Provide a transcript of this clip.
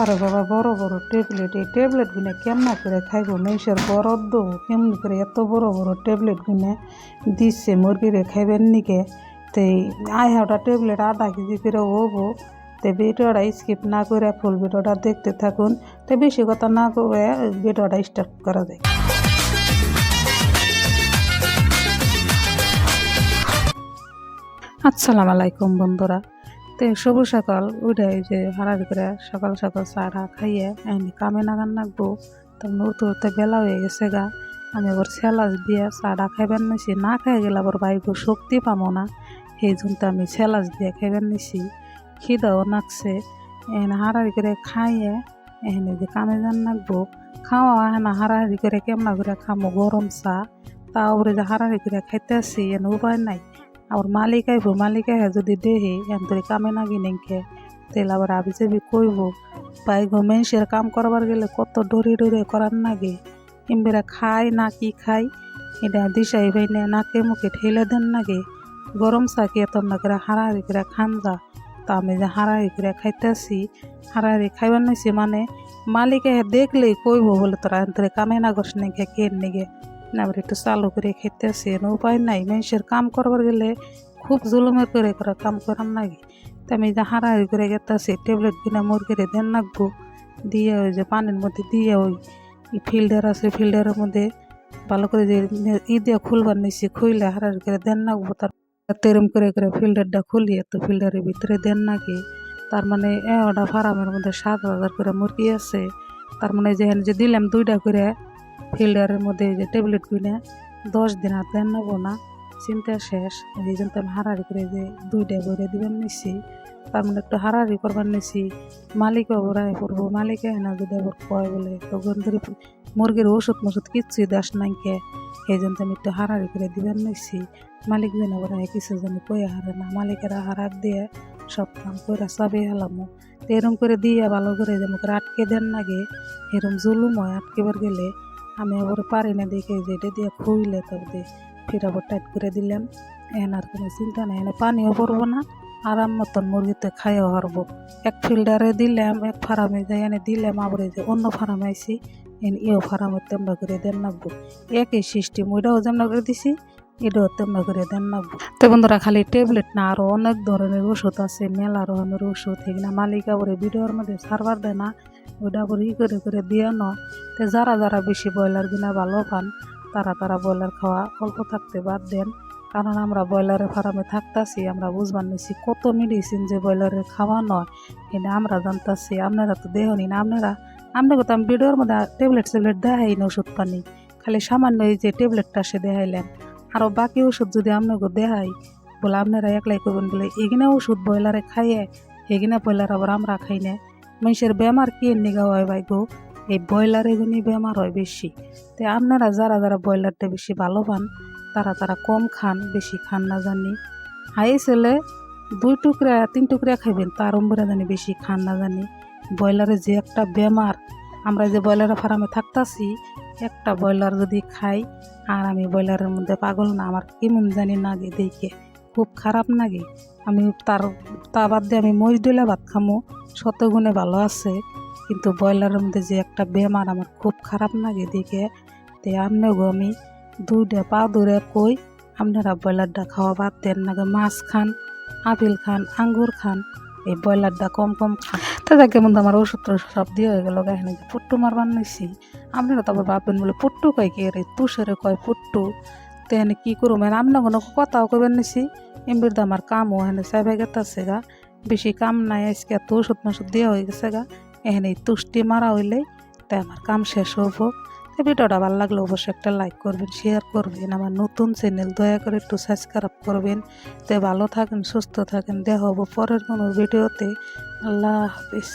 বাবারে বাবা, বড় বড় ট্যাবলেট এই ট্যাবলেট গুনে কেমনা করে খাইব? মেষের বরদ্দ কেমনি করে এত বড় বড় ট্যাবলেট গুনে দিচ্ছে মুরগিরে খাইবেন নিকে? তো আয় ওটা ট্যাবলেট আধা কেজি করে হব তো ভিডিওটা স্কিপ না করে ফুল ভিডিওটা দেখতে থাকুন। তো বেশি কথা না করে ভিডিওটা স্টার্ট করা যায় আসসালামু আলাইকুম বন্ধুরা। তো শুভ সকাল। উঠাই যে হারারি করে সকাল সকাল চাটা খাইয়ে এমনি কামে নাগান নাকবো। তো উঠতে উঠতে বেলা হয়ে গেছে গা। আমি আবার সেলাস দিয়ে চাটা খাইবেন নিছি। না খাই গেলে আবার বাইকও শক্তি পাবো না। সেই জন্য আমি সেলাস দিয়ে খাইবেন নিছি। খিদাও নাকছে। এখানে হারারি করে খাইয়ে এখানে যে কামে যান নাকবো। খাওয়া এখানে হারাহারি করে কেমনা করে খামো গরম চা। তা উপরে যে হারাহারি করে খাইতে আসি এনে উপায় নাই। মালিক আহে যদি দেহে এন তোরে কামে না গিনেকে তেল আবার আবি যাবি কইব পাই মেনসের কাম করবার গেলে কত ডরে ডরে করার নাগে? কিংবা খাই না কি খাই এটা দিশাই ভাইনে নাকে মুখে ঠেলে দেন নাগে। গরম চা কি এত না করে হারাহারি করে খান যা। তা আমি যে হারাহারি করে খাইতেছি হারাহারি খাইবার নিছি মানে মালিকে দেখলেই কইব বলে তোরা এন তোরে কামে না করস নাকি কে নিগে আবার একটু চালু করে খেতেছি উপায় নাই। মানুষের কাম করবার গেলে খুব জুলুমের করে করে কাম করার নাকি তা আমি যে হারাহারি করে গেতেছি ট্যাবলেট কিনে মুরগিরে দেন রাখব দিয়ে ওই যে পানির মধ্যে দিয়ে ওই ফিল্টার আছে ফিল্টারের মধ্যে ভালো করে যে ই দিয়ে খুলবার নিছি, খুইলে হারাহারি করে দেন রাখব তার তেরম করে করে ফিল্টারটা খুলিয়ে তো ফিল্টারের ভিতরে দেন নাকি? তার মানে এ ওটা ফার্মের মধ্যে সাত হাজার করে মুরগি আছে। তার মানে যেখানে যে দিলাম দুইটা করে ফিল্টারের মধ্যে যে ট্যাবলেট কিনে দশ দিন দেন নেব না, চিন্তা শেষ। এই জন্য আমি হারাহারি করে যে দুইটা বইরে দিবেন নিছি, তার মানে একটু হারাহারি করবার নিছি। মালিকও রায় করব, মালিকে না যদি আবার কয় বলে, তখন ধরে মুরগির ওষুধ মষুধ কিচ্ছুই দাস নাইকে এই জন্য আমি একটু হারাহারি করে দিবেন নিছি। মালিক যেন আবার কিছু যেন কয়ে হারে না। মালিকেরা হারাক দিয়ে সব কাম করে সবই হেলামো। তো এরম করে দিয়ে ভালো করে করে আটকে দেন নাগে এরম জুলুম হয় আটকেবার গেলে। আমি আবার পারি না দেখে যে এটা দিয়ে খুইলে তবে দিয়ে ফির আবার টাইট করে দিলাম। এখন আর কোনো চিন্তা নাই এনে পানিও পড়ব না, আরাম মতন মুরগিতে খাইও হারবো এক ফিল্টারে দিলাম, এক ফার্মে যাই এনে দিলাম, আবার যে অন্য ফার্মে আইসি এন ইও ফার্মে তেমন করে দেন নাকবো একই সিস্টেম ওইটাও যেমন করে দিছি, এটাও তেমন করে দেন নাকবো তো বন্ধুরা, খালি ট্যাবলেট না আরও অনেক ধরনের ওষুধ আছে, মেলা রকমের ওষুধ, এগুলো মালিক আবার ভিডিওর মধ্যে সারবার দেয় না, ওইটা আবার ই করে করে দিয়ে ন। তো যারা যারা বেশি ব্রয়লার কিনা ভালো পান, তারা তারা ব্রয়লার খাওয়া অল্প থাকতে বাদ দেন। কারণ আমরা ব্রয়লারের ফার্মে থাকতাছি, আমরা বুঝবার নিছি কত মেডিসিন যে ব্রয়লারের খাওয়া নয়। কিন্তু আমরা জানতাছি, আপনারা তো দেহনি না আপনারা আপনাকে তো আমি ভিডিওর মধ্যে ট্যাবলেট ট্যাবলেট দেখাই না ওষুধ পানি। খালি সামান্য এই যে ট্যাবলেটটা সে দেখাইলেন। আরও বাকি ওষুধ যদি আপনাকে দেখাই, বলে আপনারা একলাই করবেন বলে, এগিনা ওষুধ ব্রয়লারে খাইয়ে, এগিনা ব্রয়লার আবার আমরা খাই না। মানুষের বেমার কি নিগা হয় ভাই গো? এই ব্রয়লার এগুলি বেমার হয় বেশি। তো আপনারা যারা যারা ব্রয়লারটা বেশি ভালো পান, তারা তারা কম খান, বেশি খান না জানি। হাই ছেলে দুই টুকরা, তিন টুকরা খাইবেন, তার উম্বরে জানি বেশি খান না জানি। ব্রয়লারে যে একটা বেমার, আমরা যে ব্রয়লারের ফার্মে থাকতাছি, একটা ব্রয়লার যদি খাই, আর আমি ব্রয়লারের মধ্যে পাগল না, আমার কেমন জানি নাগে দেখে, খুব খারাপ লাগে আমি তার, তা বাদ দিয়ে আমি মরিচ ভাত খামো, শতগুণে ভালো আছে। কিন্তু ব্রয়লারের মধ্যে যে একটা বেমার আমার খুব খারাপ লাগে দেখে তে আমনেগো আমি দুইটা পা দূরে কই, আপনারা ব্রয়লারটা খাওয়া বাদ দেন নাগে মাছ খান, আপেল খান, আঙ্গুর খান, এই ব্রয়লারটা কম কম খান। তা যাকে মধ্যে আমার ওষুধ সব দিয়ে হয়ে গেল এখানে যে পুট্টু মারবার নিছি। আপনারা তো আবার ভাববেন, বলে, পুট্টু কয় কে রে? তুষেরে কয় পুট্টু? তো এখানে কী করব আপনার কোনো কথাও করবেন নিছি। এমবির আমার কামও এখানে সাইবে গেতাছে গা, বেশি কাম নাই, আজকে এত ওষুধ মষুধ দেওয়া হয়ে গেছে গা। এখানে তুষ্টি মারা হইলে তাই আমার কাম শেষ হব। তো ভিডিওটা ভালো লাগলে অবশ্যই একটা লাইক করবেন শেয়ার করবেন, আমার নতুন চ্যানেল দয়া করে একটু সাবস্ক্রাইব করবেন। তো ভালো থাকেন, সুস্থ থাকেন, দেখা হব পরের কোনো ভিডিওতে। আল্লাহ হাফিজ।